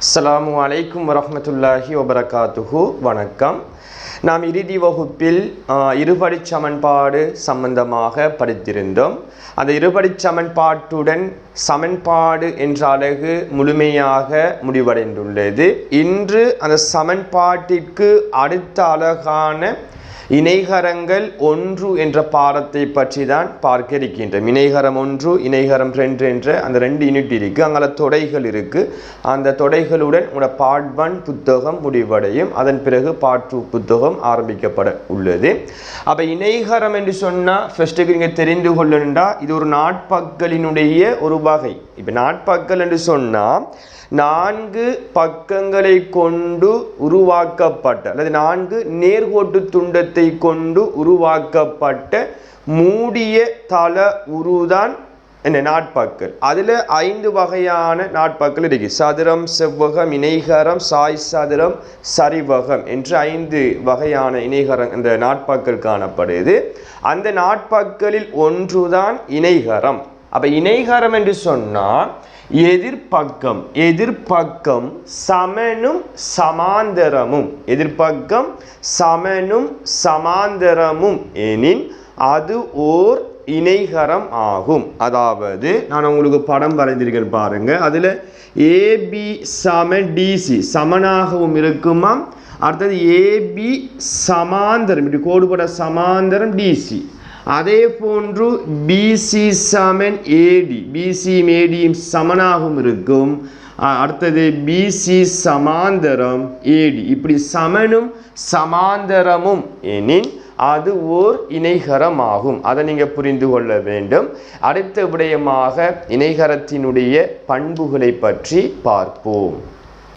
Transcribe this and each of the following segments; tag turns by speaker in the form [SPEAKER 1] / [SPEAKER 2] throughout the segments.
[SPEAKER 1] அஸ்ஸலாமு அலைக்கும் வரமத்துல்லாஹி வபரகாத்துஹு. வணக்கம். நாம் இறுதி வகுப்பில் இருபடி இருபடிச் சமன்பாடு சம்பந்தமாக படித்திருந்தோம். அந்த இருபடிச் சமன்பாட்டுடன் சமன்பாடு என்ற அழகு முழுமையாக முடிவடைந்துள்ளது. இன்று அந்த சமன்பாட்டிற்கு அடுத்த அழகான இணைகரங்கள் ஒன்று என்ற பாடத்தை பற்றி தான் பார்க்க இருக்கின்றோம் இணைகரம் ஒன்று இணைகரம் ரெண்டு என்ற அந்த ரெண்டு யூனிட் இருக்குது அங்கே தொடைகள் இருக்குது அந்த தொடைகளுடன் உங்களோட பார்ட் ஒன் புத்தகம் முடிவடையும். அதன் பிறகு பார்ட் டூ புத்தகம் ஆரம்பிக்கப்பட உள்ளது. அப்போ இணைகரம் என்று சொன்னால் ஃபஸ்ட்டுக்கு நீங்கள் தெரிந்து கொள்ளணுண்டா இது ஒரு நாட்பக்களினுடைய ஒரு வகை. இப்போ நாட்பக்கள் என்று சொன்னால் நான்கு பக்கங்களை கொண்டு உருவாக்கப்பட்ட அல்லது நான்கு நேர்கோட்டு துண்டத்தை கொண்டு உருவாக்கப்பட்ட மூடிய தள உருதான் என்ன நாட்பாக்கள் அதில் ஐந்து வகையான நாட்பாக்கள் இருக்கு. சதுரம் செவ்வகம் இணைகரம் சாய் சதுரம் சரிவகம் என்று ஐந்து வகையான இணைகரம் இந்த நாட்பாக்கள் காணப்படுது. அந்த நாட்பாக்களில் ஒன்றுதான் இணைகரம். அப்போ இணைகரம் என்று சொன்னால் எதிர்பக்கம் எதிர்பக்கம் சமனும் சமாந்தரமும். எதிர்பக்கம் சமனும் சமாந்தரமும் எனின் அது ஓர் இணைகரம் ஆகும். அதாவது நான் உங்களுக்கு படம் வரைந்திருக்கேன் பாருங்க. அதில் ஏபி சம டிசி சமனாகவும் இருக்குமா அடுத்தது ஏபி சமாந்தரம். இப்படி கோடுபட சமாந்தரம் டிசி அதே போன்று பிசி சமன் ஏடி பிசியும் ஏடியும் சமனாகவும் இருக்கும். அடுத்தது பிசி சமாந்தரம் ஏடி இப்படி சமனும் சமாந்தரமும் எனின் அது ஓர் இணைகரமாகும். அதை நீங்கள் புரிந்து கொள்ள வேண்டும். அடுத்த விடயமாக இணைகரத்தினுடைய பண்புகளை பற்றி பார்ப்போம்.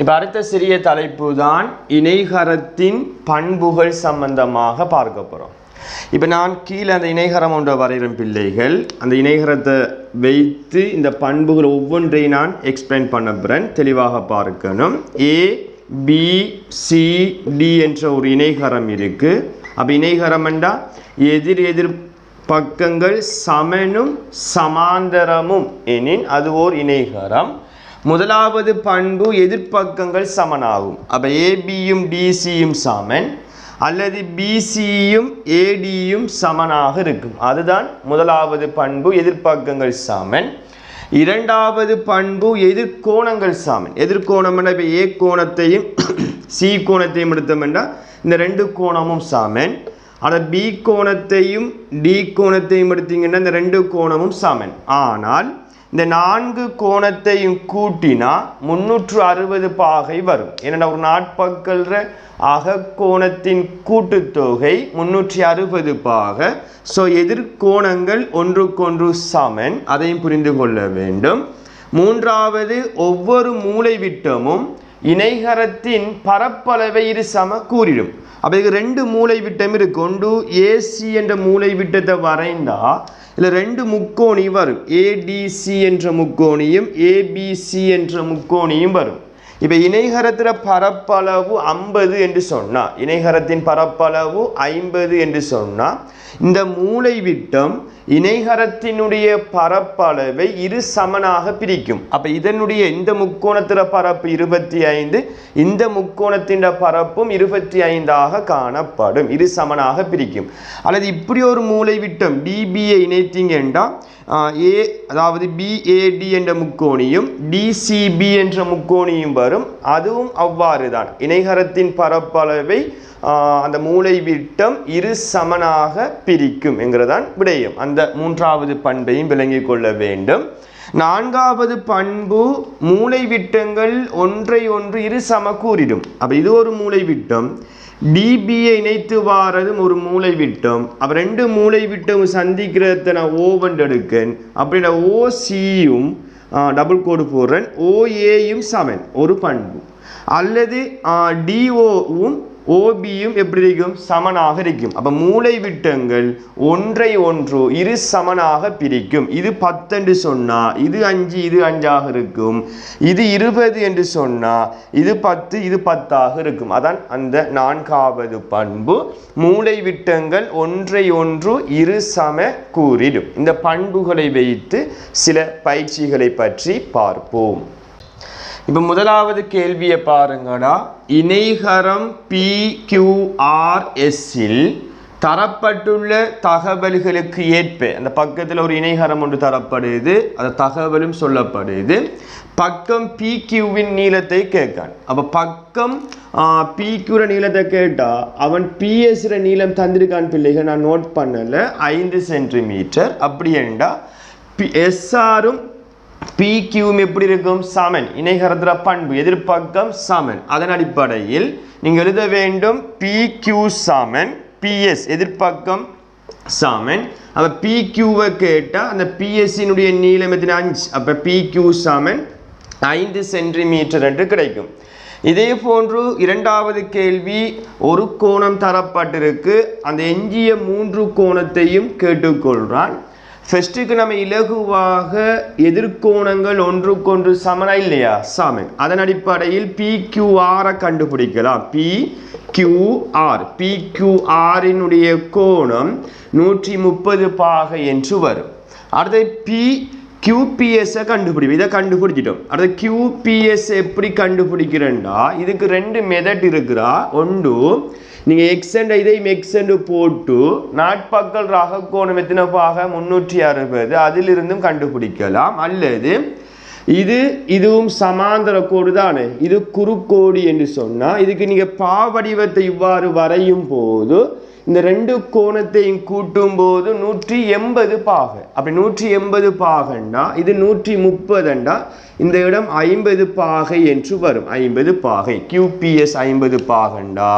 [SPEAKER 1] இப்போ அடுத்த சிறிய தலைப்பு தான் இணைகரத்தின் பண்புகள் சம்பந்தமாக பார்க்க போகிறோம் இப்போ நான் கீழே அந்த இணைகரம் ஒன்றை வரைகிற பிள்ளைகள். அந்த இணைகரத்தை வைத்து இந்த பண்புகள் ஒவ்வொன்றையும் நான் எக்ஸ்பிளைன் பண்ண போகிறேன் தெளிவாக பார்க்கணும். ஏ பி சி டி என்ற ஒரு இணைகரம் இருக்குது அப்போ இணைகரம் எதிர் எதிர் பக்கங்கள் சமனும் சமாந்தரமும். எனின் அது ஓர் இணைகரம். முதலாவது பண்பு எதிர்ப்பக்கங்கள் சமனாகும். அப்போ ஏபியும் டிசியும் சமன். அல்லது பிசியும் ஏடியும் சமனாக இருக்கும். அதுதான் முதலாவது பண்பு எதிர்ப்பக்கங்கள் சமன். இரண்டாவது பண்பு எதிர்கோணங்கள் சாமன். எதிர்கோணம் இப்போ ஏ கோணத்தையும் சி கோணத்தையும் எடுத்தோம்னா இந்த ரெண்டு கோணமும் சாமன். ஆனால் பி கோணத்தையும் டி கோணத்தையும் எடுத்தீங்கன்னா இந்த ரெண்டு கோணமும் சமன். ஆனால் இந்த நான்கு கோணத்தையும் கூட்டினா முன்னூற்று அறுபது பாகை வரும். ஏன்னா ஒரு நாட்பக்கல்ற அகக்கோணத்தின் கூட்டுத்தொகை முன்னூற்றி அறுபது பாக. ஸோ எதிர்கோணங்கள் ஒன்றுக்கொன்று சமன். அதையும் புரிந்து கொள்ள வேண்டும். மூன்றாவது ஒவ்வொரு மூளை விட்டமும் இணைகரத்தின் பரப்பளவை இரு சம கூறிடும். அப்போ இது ரெண்டு மூளை விட்டம் இருக்கு. ஒன்று ஏசி என்ற மூளை விட்டத்தை வரைந்தால் இதில் ரெண்டு முக்கோணி வரும். ஏடிசி என்ற முக்கோணியும் ஏபிசி என்ற முக்கோணியும் வரும். இப்போ இணைகரத்தில் பரப்பளவு ஐம்பது என்று சொன்னால் இணைகரத்தின் பரப்பளவு ஐம்பது என்று சொன்னால் இந்த மூளை விட்டம் இணைகரத்தினுடைய பரப்பளவை இரு சமனாக பிரிக்கும். அப்போ இதனுடைய இந்த முக்கோணத்தில் பரப்பு இருபத்தி ஐந்து இந்த முக்கோணத்தின் பரப்பும் இருபத்தி ஐந்தாக காணப்படும் இரு சமனாக பிரிக்கும். அல்லது இப்படி ஒரு மூளை விட்டம் டிபியை இணைத்தீங்கன்னா ஏ அதாவது பிஏடி என்ற முக்கோணியும் டிசிபி என்ற முக்கோணியும் வரும் அதுவும் அவ்வாறு தான் இணைகரத்தின் பரப்பளவை ஆஹ், அந்த மூளை விட்டம் இரு சமனாக பிரிக்கும் என்கிறதான் விடயம். அந்த மூன்றாவது பண்பையும் விளங்கிக் கொள்ள வேண்டும். நான்காவது பண்பு மூளை விட்டங்கள் ஒன்றை ஒன்று இரு சமக்கூறிடும். அப்போ இது ஒரு மூளை விட்டம். டிபியை இணைத்து வாரதும் ஒரு மூளை விட்டம். அப்போ ரெண்டு மூளை விட்டம் சந்திக்கிறத நான் ஓவன் எடுக்கன். அப்படின்னா ஓசியும் டபுள் கோடு போடுறேன். ஓஏயும் செவன் ஒரு பண்பு. அல்லது டிஓவும் ஓபியும் எப்படி இருக்கும்? சமனாக இருக்கும். அப்போ மூளை விட்டங்கள் ஒன்றை ஒன்று இரு சமனாக பிரிக்கும். இது பத்தென்று சொன்னால் இது அஞ்சு இது அஞ்சாக இருக்கும். இது இருபது என்று சொன்னால் இது பத்து இது பத்தாக இருக்கும். அதான் அந்த நான்காவது பண்பு. மூளை விட்டங்கள் ஒன்றை ஒன்று இரு சம கூறிடும். இந்த பண்புகளை வைத்து சில பயிற்சிகளை பற்றி பார்ப்போம். இப்போ முதலாவது கேள்வியை பாருங்கடா. இணைகரம் பிகியூஆர்எஸ்ஸில் தரப்பட்டுள்ள தகவல்களுக்கு ஏற்ப அந்த பக்கத்தில் ஒரு இணைகரம் ஒன்று தரப்படுது அந்த தகவலும் சொல்லப்படுது. பக்கம் பிக்யூவின் நீளத்தை கேட்கான். அப்போ பக்கம் பிகியூர நீளத்தை கேட்டால் அவன் பிஎஸ்ற நீளம் தந்திருக்கான் பிள்ளைகள் நான் நோட் பண்ணலை. ஐந்து சென்டிமீட்டர் அப்படி என்றால் பி எஸ்ஆரும் பி எப்படி இருக்கும்? சமன் இணைகரத்துல பண்பு எதிர்ப்பக்கம் சமன் அதன் அடிப்படையில் நீங்கள் எழுத வேண்டும் பி கியூ சமன் பிஎஸ் எதிர்ப்பக்கம் சமன் அப்போ பி கியூவை கேட்டால் அந்த பிஎஸ்சினுடைய நீளம் எத்தனை? அஞ்சு. அப்போ பி கியூ சமன் ஐந்து சென்டிமீட்டர் என்று கிடைக்கும். இதே போன்று இரண்டாவது கேள்வி ஒரு கோணம் தரப்பட்டிருக்கு. அந்த எஞ்சிய மூன்று கோணத்தையும் கேட்டுக்கொள்கிறான் ஃபெஸ்ட்டுக்கு நம்ம இலகுவாக எதிர்கோணங்கள் ஒன்றுக்கொன்று சமனா இல்லையா? சமன். அதன் அடிப்படையில் பி கியூஆரை கண்டுபிடிக்கலாம். பி கியூஆர் பி கியூஆரினுடைய கோணம் நூற்றி முப்பது பாகை என்று வரும். அடுத்து பி கியூபிஎஸ்ஸை கண்டுபிடிப்போம் இதை கண்டுபிடிச்சிட்டோம். அடுத்து கியூபிஎஸ் எப்படி கண்டுபிடிக்கிறேன்டா? இதுக்கு ரெண்டு மெதட் இருக்கிறா. ஒன்று நீங்கள் எக்ஸண்ட் இதையும் எக்ஸண்ட் போட்டு நாட்பக்கல் ரக கோணம் எத்தனை பாக முன்னூற்றி அறுபது. அதிலிருந்தும் கண்டுபிடிக்கலாம். அல்லது இது இதுவும் சமாந்தர கோடு தானே? இது குறுக்கோடு என்று சொன்னால் இதுக்கு நீங்கள் பாவடிவத்தை இவ்வாறு வரையும் போது இந்த ரெண்டு கோணத்தையும் கூட்டும் போது நூற்றி எண்பது பாகை அப்படி நூற்றி எண்பது பாகண்டா இது நூற்றி முப்பதுண்டா இந்த இடம் ஐம்பது பாகை என்று வரும். ஐம்பது பாகை. கியூபிஎஸ் ஐம்பது பாகண்டா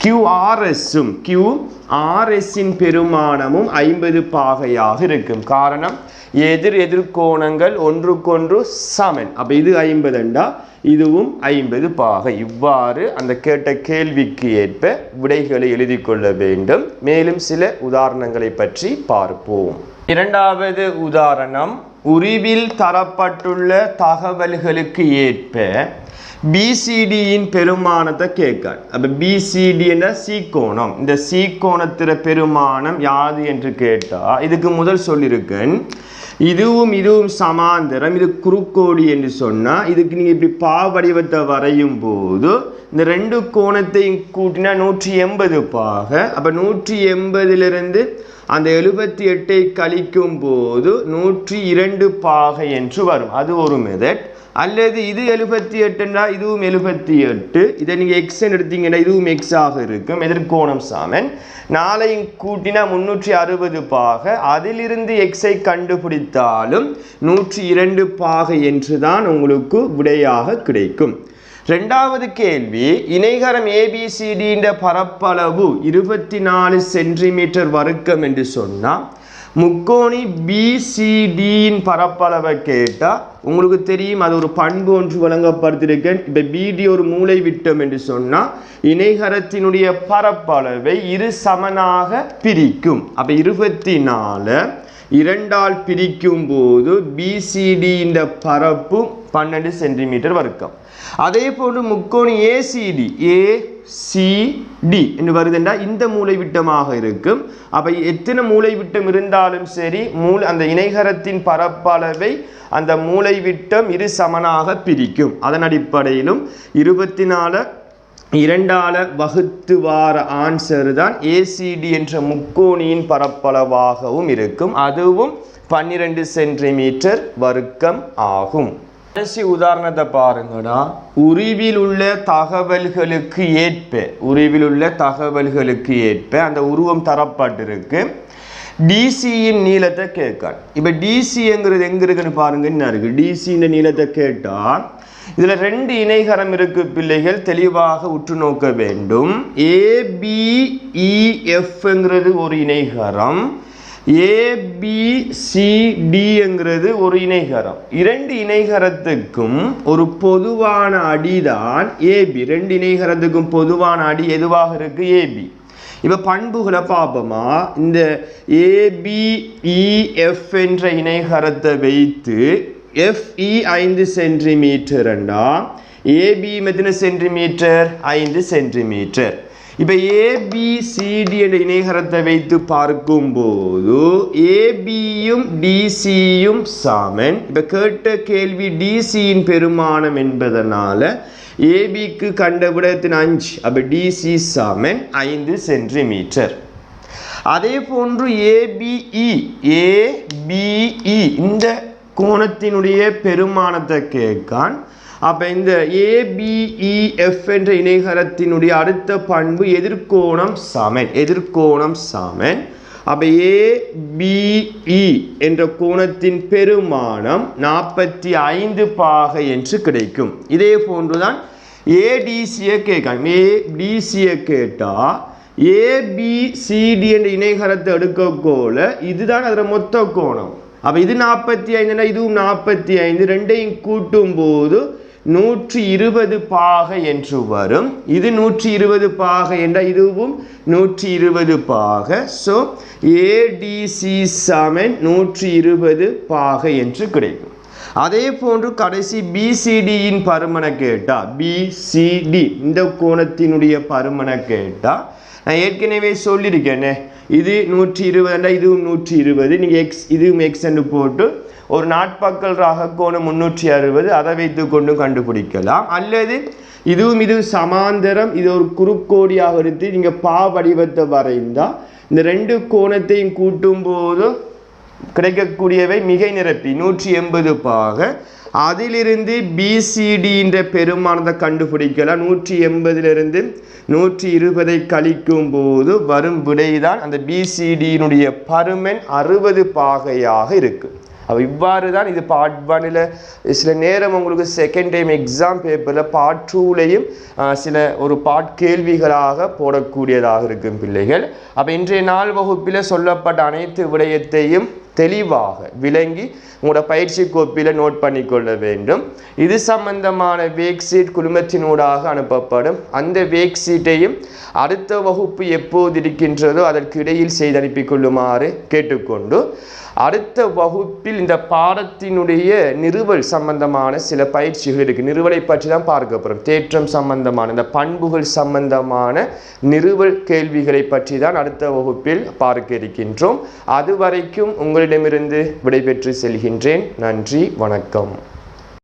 [SPEAKER 1] கியூஆர்எஸ்ஸும் கியூஆர்எஸ்ஸின் பெருமானமும் ஐம்பது பாகையாக இருக்கும். காரணம் எதிர் எதிர்கோணங்கள் ஒன்றுக்கொன்று சமன். அப்போ இது ஐம்பதுண்டா இதுவும் ஐம்பது பாகை. இவ்வாறு அந்த கேட்ட கேள்விக்கு ஏற்ப விடைகளை எழுதி கொள்ள வேண்டும். மேலும் சில உதாரணங்களை பற்றி பார்ப்போம். இரண்டாவது உதாரணம் உரிவில் தரப்பட்டுள்ள தகவல்களுக்கு ஏற்ப பிசிடியின் பெருமானத்தை கேட்கார். அப்போ பிசிடி என்ற சீக்கோணம் இந்த சீக்கோணத்திற பெருமானம் யாது என்று கேட்டால் இதுக்கு முதல் சொல்லியிருக்கேன் இதுவும் இதுவும் சமாந்தரம். இது குறுக்கோடி என்று சொன்னால் இதுக்கு நீங்கள் இப்படி பா வடிவத்தை வரையும் போது இந்த ரெண்டு கோணத்தையும் கூட்டினா நூற்றி எண்பது பாக அப்போ நூற்றி எண்பதிலிருந்து அந்த எழுபத்தி எட்டை கழிக்கும் போது நூற்றி இரண்டு பாகை என்று வரும். அது ஒரு மெதட் அல்லது இது எழுபத்தி எட்டுன்னா இதுவும் எழுபத்தி எட்டு. இதை நீங்கள் எக்ஸ்ன்னு எடுத்தீங்கன்னா இதுவும் எக்ஸ் ஆக இருக்கும். எதிர்கோணம் சாமன். நாளையும் கூட்டினா முன்னூற்றி அறுபது பாக. அதிலிருந்து எக்ஸை கண்டுபிடித்தாலும் நூற்றி இரண்டு பாகை என்று தான் உங்களுக்கு விடையாக கிடைக்கும். ரெண்டாவது கேள்வி இணைகரம் ஏபிசிடின்ற பரப்பளவு இருபத்தி நாலு சென்டிமீட்டர் வர்க்கம் என்று சொன்னால் முக்கோணி பிசிடியின் பரப்பளவை கேட்டால் உங்களுக்கு தெரியும் அது ஒரு பண்பு ஒன்று வழங்கப்படுத்திருக்கேன். இப்போ பிடி ஒரு மூளை விட்டம் என்று சொன்னால் இணைகரத்தினுடைய பரப்பளவை இரு சமனாக பிரிக்கும். அப்போ இருபத்தி நாலு இரண்டால் பிரிக்கும் போது பிசிடியின் பரப்பு பன்னெண்டு சென்டிமீட்டர் வர்க்கம். அதே போன்று முக்கோணி ஏசிடி ஏ சிடி என்று வருதுண்டா இந்த மூளைவிட்டமாக இருக்கும். அப்போ எத்தனை மூளைவிட்டம் இருந்தாலும் சரி மூளை அந்த இணைகரத்தின் பரப்பளவை அந்த மூளைவிட்டம் இரு சமனாக பிரிக்கும். அதன் அடிப்படையிலும் இருபத்தி நாலு இரண்டால வகுத்து வார ஆன்சர் தான் ஏசிடி என்ற முக்கோணியின் பரப்பளவாகவும் இருக்கும். அதுவும் பன்னிரெண்டு சென்டிமீட்டர் வர்க்கம் ஆகும். கடைசி உதாரணத்தை பாருங்கன்னா உருவில் உள்ள தகவல்களுக்கு ஏற்ப உருவில் உள்ள தகவல்களுக்கு ஏற்ப அந்த உருவம் தரப்பட்டிருக்கு. டிசியின் நீளத்தை கேட்கான். இப்போ டிசிங்கிறது எங்க இருக்குன்னு பாருங்க என்ன இருக்கு? டிசியின் நீளத்தை கேட்டால் இதுல ரெண்டு இணைகரம் இருக்கு பிள்ளைகள் தெளிவாக உற்று நோக்க வேண்டும். ஏபிஇஎஃப்ங்கிறது e, ஒரு இணைகரம். ஏபிசிடிங்கிறது ஒரு இணைகரம். இரண்டு இணைகரத்துக்கும் ஒரு பொதுவான அடிதான் ஏபி ரெண்டு இணைகரத்துக்கும் பொதுவான அடி எதுவாக இருக்கு? ஏபி இப்போ பண்புகளை பார்ப்போமா? இந்த ஏபிஇஎஃப் e, என்ற இணைகரத்தை வைத்து எஃப்இ e ஐந்து சென்டிமீட்டர் சென்டிமீட்டர்ண்டா ஏபி எத்தனை சென்டிமீட்டர்? ஐந்து சென்டிமீட்டர். இப்போ ஏபிசிடி என்ற இணைகரத்தை வைத்து பார்க்கும்போது ஏபியும் டிசியும் சாமன். இப்போ கேட்ட கேள்வி டிசியின் பெருமானம் என்பதனால ஏபிக்கு கண்டவிடத்தின் அஞ்சு அப்போ டிசி சாமன் ஐந்து சென்டிமீட்டர். அதே போன்று ஏபிஇ ஏபிஇ e, e, இந்த கோணத்தினுடைய பெருமானத்தை கேட்கான் அப்போ இந்த ஏபிஇஎஃப் என்ற இணைகரத்தினுடைய அடுத்த பண்பு எதிர்கோணம் சமன் எதிர்கோணம் சமன். அப்போ ஏபிஇ என்ற கோணத்தின் பெருமானம் நாற்பத்தி ஐந்து பாகை என்று கிடைக்கும். இதே போன்றுதான் ஏடிசியை கேட்கணும் ஏடிசியை கேட்டால் ஏபிசிடி என்ற இணைகரத்தை எடுக்கக்கோல இதுதான் அதில் மொத்த கோணம். அப்போ இது நாற்பத்தி ஐந்துனா இதுவும் நாற்பத்தி ஐந்து ரெண்டையும் கூட்டும் போது நூற்றி இருபது பாகை என்று வரும். இது நூற்றி இருபது பாகை என்றால் இதுவும் நூற்றி இருபது பாகை ஸோ ஏடிசி சமன் நூற்றி இருபது பாகை என்று கிடைக்கும். அதே போன்று கடைசி பிசிடியின் பருமனை கேட்டால் பிசிடி இந்த கோணத்தினுடைய பருமனை கேட்டால் நான் ஏற்கனவே சொல்லியிருக்கேனே இது நூற்றி இருபதுண்டா இதுவும் நூற்றி இருபது நீங்கள் எக்ஸ் இதுவும் எக்ஸ்ன்னு போட்டு ஒரு நாட்பக்கல் ராக கோணம் முன்னூற்றி அறுபது அதை வைத்து கொண்டும் கண்டுபிடிக்கலாம். அல்லது இதுவும் இது சமாந்தரம் இது ஒரு குறுக்கோடியாக எடுத்து நீங்கள் பா வடிவத்தை வரைந்தால் இந்த ரெண்டு கோணத்தையும் கூட்டும் போதும் கிடைக்கக்கூடியவை மிகை நிரப்பி நூற்றி எண்பது பாக. அதிலிருந்து பிசிடி என்ற கண்டுபிடிக்கலாம். நூற்றி எண்பதிலிருந்து நூற்றி இருபதை கழிக்கும் போது வரும் விடைதான் அந்த பிசிடியினுடைய பருமன் அறுபது பாகையாக இருக்குது அப்போ இவ்வாறு தான் இது பார்ட் ஒனில் சில நேரம் உங்களுக்கு செகண்ட் டைம் எக்ஸாம் பேப்பரில் பார்ட் டூலையும் சில ஒரு பார்ட் கேள்விகளாக போடக்கூடியதாக இருக்கும் பிள்ளைகள். அப்போ இன்றைய நாள் வகுப்பில் சொல்லப்பட்ட அனைத்து விடயத்தையும் தெளிவாக விளங்கி உங்களோட பயிற்சி கோப்பியில் நோட் பண்ணிக்கொள்ள வேண்டும். இது சம்பந்தமான வேக் சீட் குடும்பத்தினூடாக அனுப்பப்படும். அந்த வேக் சீட்டையும் அடுத்த வகுப்பு எப்போது இருக்கின்றதோ அதற்கு இடையில் செய்து அனுப்பி கொள்ளுமாறு கேட்டுக்கொண்டு அடுத்த வகுப்பில் இந்த பாடத்தினுடைய நிறுவல் சம்பந்தமான சில பயிற்சிகள் இருக்கு. நிறுவலை பற்றி தான் பார்க்க போகிறோம் தேற்றம் சம்பந்தமான இந்த பண்புகள் சம்பந்தமான நிறுவல் கேள்விகளை பற்றி தான் அடுத்த வகுப்பில் பார்க்க இருக்கின்றோம். அதுவரைக்கும் உங்களிடமிருந்து விடைபெற்று செல்கின்றேன். நன்றி வணக்கம்.